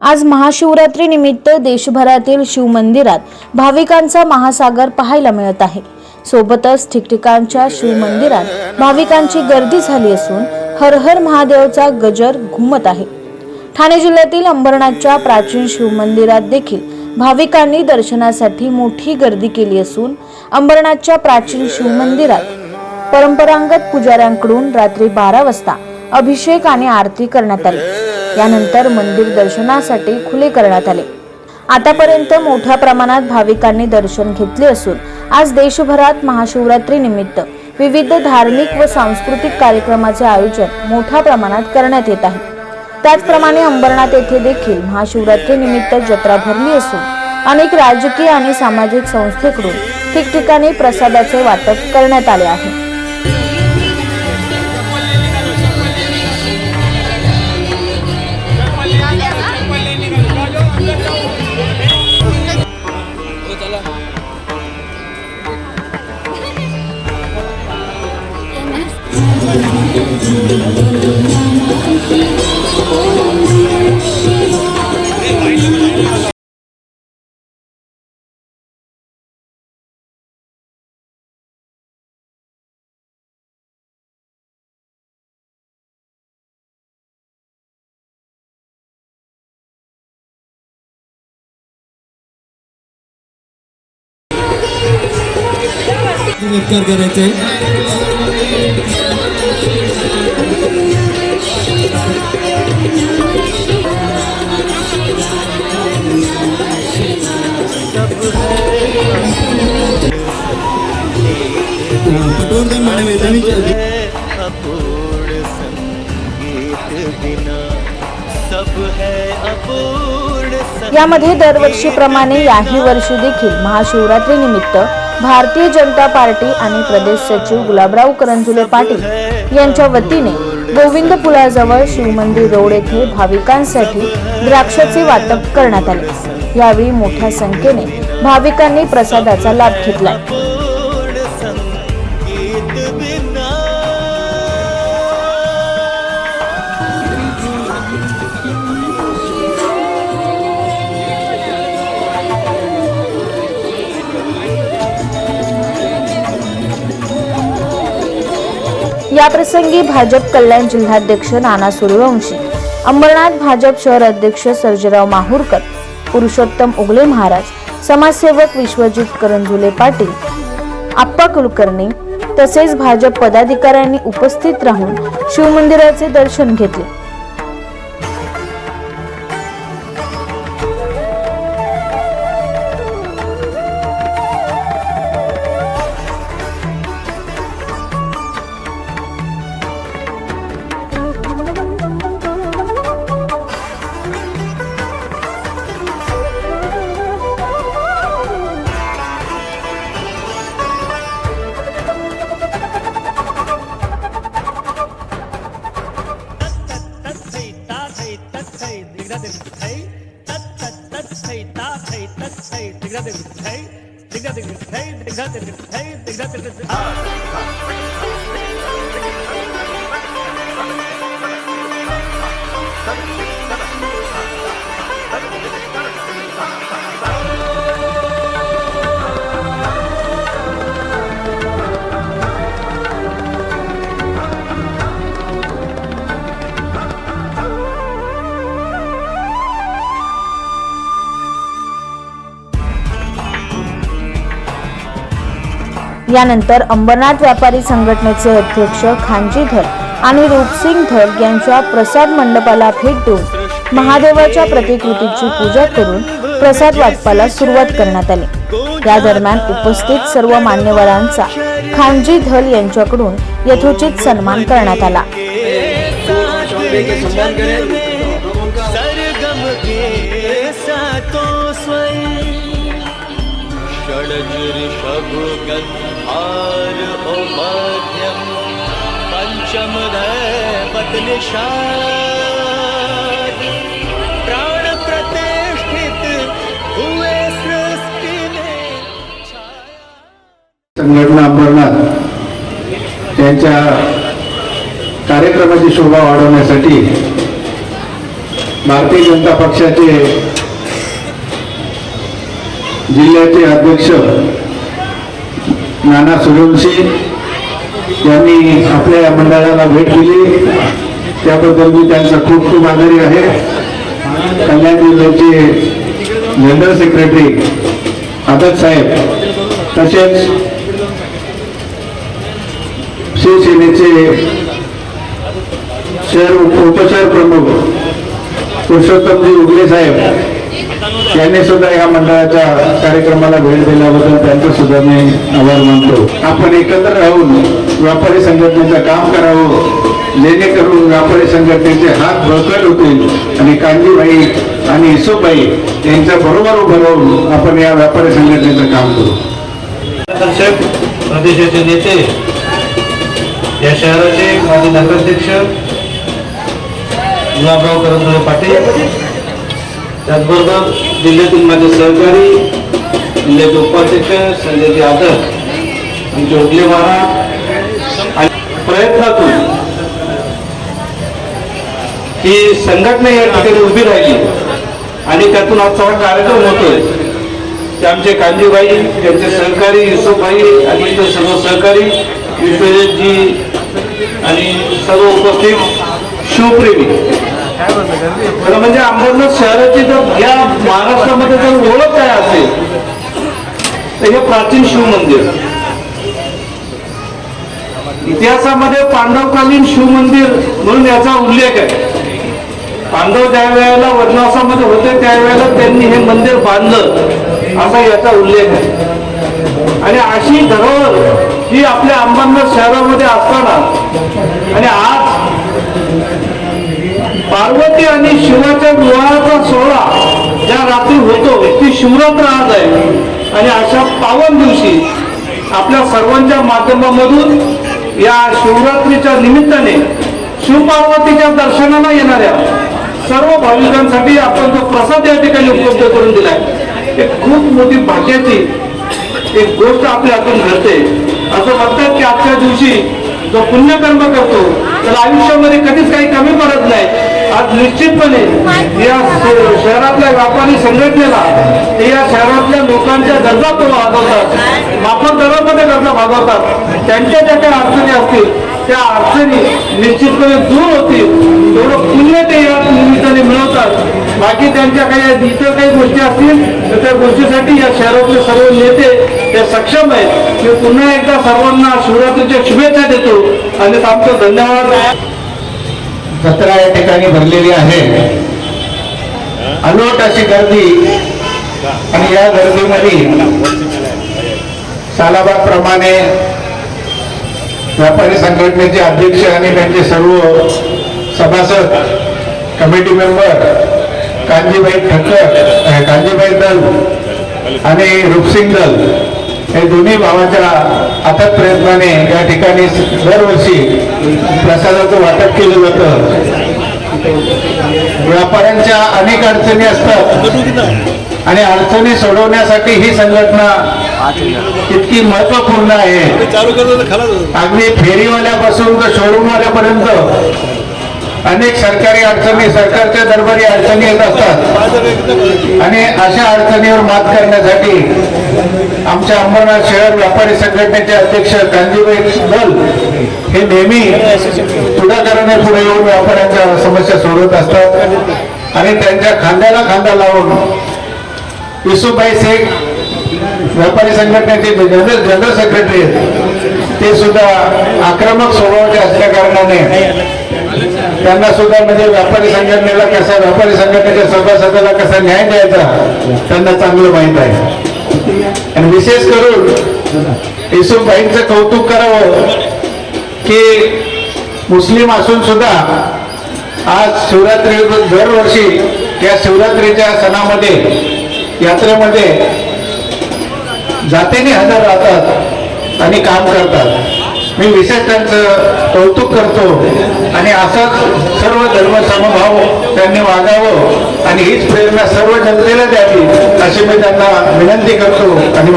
आज महाशिवरात्री निमित्त देशभरातील शिवमंदिरात भाविकांचा महासागर पाहायला मिळत आहे. सोबतच ठिकठिकाणच्या शिवमंदिरात भाविकांची गर्दी झाली असून हर हर महादेवचा गजर घुमत आहे. ठाणे जिल्ह्यातील अंबरनाथच्या प्राचीन शिवमंदिरात देखील भाविकांनी दर्शनासाठी मोठी गर्दी केली असून अंबरनाथच्या प्राचीन शिवमंदिरात परंपरागत पुजाऱ्यांकडून रात्री बारा वाजता अभिषेक आणि आरती करण्यात आली. यानंतर मंदिर दर्शनासाठी खुले करण्यात आले. आतापर्यंत मोठ्या प्रमाणात भाविकांनी दर्शन घेतले असून आज देशभरात महाशिवरात्री निमित्त विविध धार्मिक व सांस्कृतिक कार्यक्रमाचे आयोजन मोठ्या प्रमाणात करण्यात येत आहे. त्याचप्रमाणे अंबरनाथ येथे देखील महाशिवरात्री निमित्त जत्रा भरली असून अनेक राजकीय आणि सामाजिक संस्थेकडून ठिकठिकाणी प्रसादाचे वाटप करण्यात आले आहे. उपकार करायचा आहे पटवर्धन मॅडम येतानी अपूर्ण संगीत बिना सब है अपूर्ण संगीत यामध्ये दरवर्षीप्रमाणे याही वर्षी देखील महाशिवरात्री निमित्त भारतीय जनता पार्टी आणि प्रदेश सचिव गुलाबराव करंजुले पाटील यांच्या वतीने गोविंद पुलाजवळ शिवमंदिर रोड येथे भाविकांसाठी द्राक्षाचे वाटप करण्यात आले. यावेळी मोठ्या संख्येने भाविकांनी प्रसादाचा लाभ घेतला. याप्रसंगी भाजप कल्याण जिल्हाध्यक्ष नाना सूर्यवंशी अंबरनाथ भाजप शहर अध्यक्ष सर्जेराव माहूरकर पुरुषोत्तम उगले महाराज समाजसेवक विश्वजित करंजुले पाटील आप्पा कुलकर्णी तसेच भाजप पदाधिकाऱ्यांनी उपस्थित राहून शिवमंदिराचे दर्शन घेतले. exactly, exactly, exactly. यानंतर अंबरनाथ व्यापारी संघटनेचे अध्यक्ष खानजी धर आणि रूपसिंग धर यांच्या प्रसाद मंडपाला भेट देऊन महादेवाच्या प्रतिकृतीची पूजा करून प्रसाद वाटपाला सुरुवात करण्यात आली. या दरम्यान उपस्थित सर्व मान्यवरांचा खानजी धल यांच्याकडून यथोचित सन्मान करण्यात आला. गंधार ओ मध्यम पंचम दैवत निषाद प्राण प्रतिष्ठित हुए सृष्टि में संघटना अंबरनाथ त्यांच्या कार्यक्रमाची शोभा वाढवण्यासाठी भारतीय जनता पक्षाचे जिल्ह्याचे अध्यक्ष नाना सूर्यवंशी यांनी आपल्या या मंडळाला भेट दिली. त्याबद्दल मी त्यांचा खूप खूप आभारी आहे. कल्याण जिल्ह्याचे जनरल सेक्रेटरी आदत साहेब तसेच शिवसेनेचे शहर उपशहर प्रमुख पुरुषोत्तमजी उगले साहेब यांनी सुद्धा या मंडळाच्या कार्यक्रमाला भेट दिल्याबद्दल त्यांचं सुद्धा मी आभार मानतो. आपण एकत्र राहून व्यापारी संघटनेचं काम करावं. जेणेकरून व्यापारी संघटनेचे हात बळकट होतील आणि कांजीबाई आणि इसोबाई यांच्या बरोबर उभं राहून आपण या व्यापारी संघटनेचं काम करू. दर्शक प्रदेशाचे नेते या शहराचे माजी नगराध्यक्ष गुलाबराव करंजोळे पाटील त्याचबरोबर जिल्ह्यातील माझे सहकारी जिल्ह्याचे उपाध्यक्ष संजयजी आदर आमचे उगले महाराज आणि प्रयत्नातून ही संघटना या ठिकाणी उभी राहिली आणि त्यातून आजचा हा कार्यक्रम होतोय. ते आमचे कांजीबाई त्यांचे सहकारी युसुफभाई आणि इतर सर्व सहकारी विश्वजितजी आणि सर्व उपस्थित शिवप्रेमी. खरं म्हणजे अंबरनाथ शहराची जर या महाराष्ट्रामध्ये जर ओळख काय असेल तर हे प्राचीन शिव मंदिर. इतिहासामध्ये पांडवकालीन शिव मंदिर म्हणून याचा उल्लेख आहे. पांडव ज्या वेळेला वनवासामध्ये होते त्यावेळेला त्यांनी हे मंदिर बांधलं असा याचा उल्लेख आहे. आणि अशी धरोहर ही आपल्या अंबरनाथ शहरामध्ये असताना आणि आज पार्वती आणि शिवाच्या विवाहाचा सोहळा ज्या रात्री होतो ती शिवरात्र आज आहे. आणि अशा पावन दिवशी आपल्या सर्वांच्या माध्यमामधून या शिवरात्रीच्या निमित्ताने शिवपार्वतीच्या दर्शनाला येणाऱ्या सर्व भाविकांसाठी आपण जो प्रसाद या ठिकाणी उपलब्ध करून दिलाय एक खूप मोठी भाग्याची एक गोष्ट आपल्या हातून घडते. असं म्हणतात की आजच्या दिवशी जो पुण्यकर्म करतो त्याला आयुष्यामध्ये कधीच काही कमी पडत नाही. आज निश्चितपणे या शहरातल्या व्यापारी संघटनेला ते या शहरातल्या लोकांच्या गरजा तो भागवतात. माफक दरामध्ये गरजा भागवतात. त्यांच्या ज्या काही अडचणी असतील त्या अडचणी निश्चितपणे दूर होतील. थोडं पुण्य ते या निमित्ताने मिळवतात. बाकी त्यांच्या काही इतर काही गोष्टी असतील तर त्या गोष्टीसाठी या शहरातले सर्व नेते ते सक्षम आहेत. मी पुन्हा एकदा सर्वांना शिवरात्रीच्या शुभेच्छा देतो. आणि आमचं धन्यवाद. जत्रा या ठिकाणी भरलेली आहे. अलोट अशी गर्दी आणि या गर्दीमध्ये सालाबादप्रमाणे व्यापारी संघटनेचे अध्यक्ष आणि त्यांचे सर्व सभासद कमिटी मेंबर कांजीबाई ठक्कर कांजीबाई दल आणि रूपसिंग दल हे दोन्ही भावाच्या अथक प्रयत्नाने या ठिकाणी दरवर्षी प्रसादाचं वाटप केलं जातं. व्यापाऱ्यांच्या अनेक अडचणी असतात आणि अडचणी सोडवण्यासाठी ही संघटना इतकी महत्त्वपूर्ण आहे. अगदी फेरीवाल्यापासून तर शोरूमवाल्यापर्यंत अनेक सरकारी अडचणी सरकारच्या दरबारी अडचणी येत असतात. आणि अशा अडचणीवर मात करण्यासाठी आमच्या अंबरनाथ शहर व्यापारी संघटनेचे अध्यक्ष कांजीबाई दल हे नेहमी पुढाकाराने पुढे येऊन व्यापाऱ्यांच्या समस्या सोडवत असतात. आणि त्यांच्या खांद्याला खांदा लावून विसुबाई शेख व्यापारी संघटनेचे जनरल जनरल सेक्रेटरी आहेत ते सुद्धा आक्रमक स्वभावाचे असल्या कारणाने त्यांना सुद्धा म्हणजे व्यापारी संघटनेला कसा व्यापारी संघटनेच्या सभासदाला कसा न्याय द्यायचा त्यांना चांगलं माहीत आहे. आणि विशेष करून येसूबाईंचं कौतुक करावं की मुस्लिम असून सुद्धा आज शिवरात्री दरवर्षी या शिवरात्रीच्या सणामध्ये यात्रेमध्ये जातीने हजर राहतात आणि काम करतात. मी विशेष त्यांचं कौतुक करतो आणि असाच सर्व धर्मसमभाव त्यांनी वागावं आणि हीच प्रेरणा सर्व जनतेला द्यावी अशी मी त्यांना विनंती करतो. आणि